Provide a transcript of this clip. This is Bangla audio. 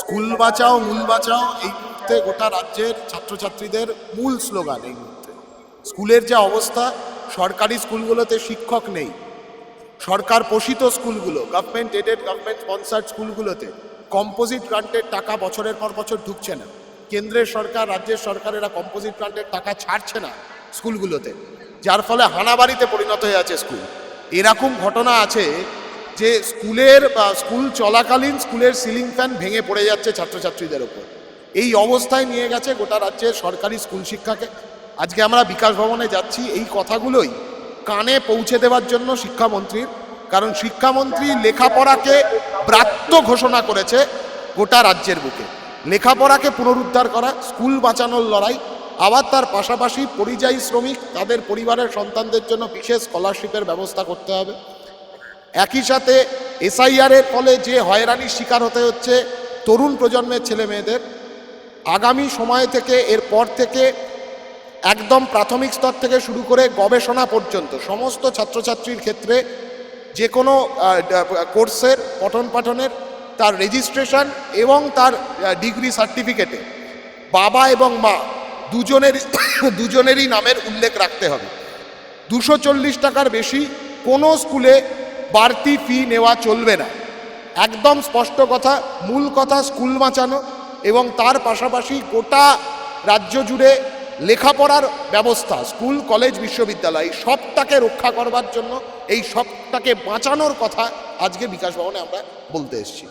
স্কুল বাঁচাও, মূল বাঁচাও, এই মুহূর্তে গোটা রাজ্যের ছাত্রছাত্রীদের মূল স্লোগান এই মুহূর্তে। স্কুলের যে অবস্থা, সরকারি স্কুলগুলোতে শিক্ষক নেই। সরকার পোষিত স্কুলগুলো গভর্নমেন্ট এডেড গভর্নমেন্ট স্পন্সার্ড স্কুলগুলোতে কম্পোজিট গ্রান্টের টাকা বছরের পর বছর ঢুকছে না। কেন্দ্রের সরকার, রাজ্যের সরকারেরা কম্পোজিট গ্রান্টের টাকা ছাড়ছে না স্কুলগুলোতে। যার ফলে হানাবাড়িতে পরিণত হয়ে আছে স্কুল। এরকম ঘটনা আছে যে স্কুলের বা স্কুল চলাকালীন স্কুলের সিলিং ফ্যান ভেঙে পড়ে যাচ্ছে ছাত্রছাত্রীদের ওপর। এই অবস্থায় নিয়ে গেছে গোটা রাজ্যের সরকারি স্কুল শিক্ষাকে। আজকে আমরা বিকাশ ভবনে যাচ্ছি, এই কথাগুলোই কানে পৌঁছে দেওয়ার জন্য শিক্ষামন্ত্রীর। কারণ শিক্ষামন্ত্রী লেখাপড়াকে ব্রাত্য ঘোষণা করেছে গোটা রাজ্যের বুকে। লেখাপড়াকে পুনরুদ্ধার করা, স্কুল বাঁচানোর লড়াই, আবার তার পাশাপাশি পরিযায়ী শ্রমিক, তাদের পরিবারের সন্তানদের জন্য বিশেষ স্কলারশিপের ব্যবস্থা করতে হবে। একই সাথে এসআইআর এর ফলে যে হয়রানির শিকার হতে হচ্ছে তরুণ প্রজন্মের ছেলে মেয়েদের, আগামী সময় থেকে, এরপর থেকে একদম প্রাথমিক স্তর থেকে শুরু করে গবেষণা পর্যন্ত, সমস্ত ছাত্রছাত্রীর ক্ষেত্রে যে কোনো কোর্সের, পঠন পাঠনের, তার রেজিস্ট্রেশন এবং তার ডিগ্রি সার্টিফিকেটে বাবা এবং মা দুজনের, দুজনেরই নামের উল্লেখ রাখতে হবে। দুশো চল্লিশ টাকার বেশি কোনো স্কুলে বাড়তি ফি নেওয়া চলবে না। একদম স্পষ্ট কথা, মূল কথা স্কুল বাঁচানো এবং তার পাশাপাশি গোটা রাজ্য জুড়ে লেখাপড়ার ব্যবস্থা স্কুল কলেজ বিশ্ববিদ্যালয়, সবটাকে রক্ষা করবার জন্য এই সবটাকে বাঁচানোর কথা আজকে বিকাশ ভবনে আমরা বলতে এসেছি।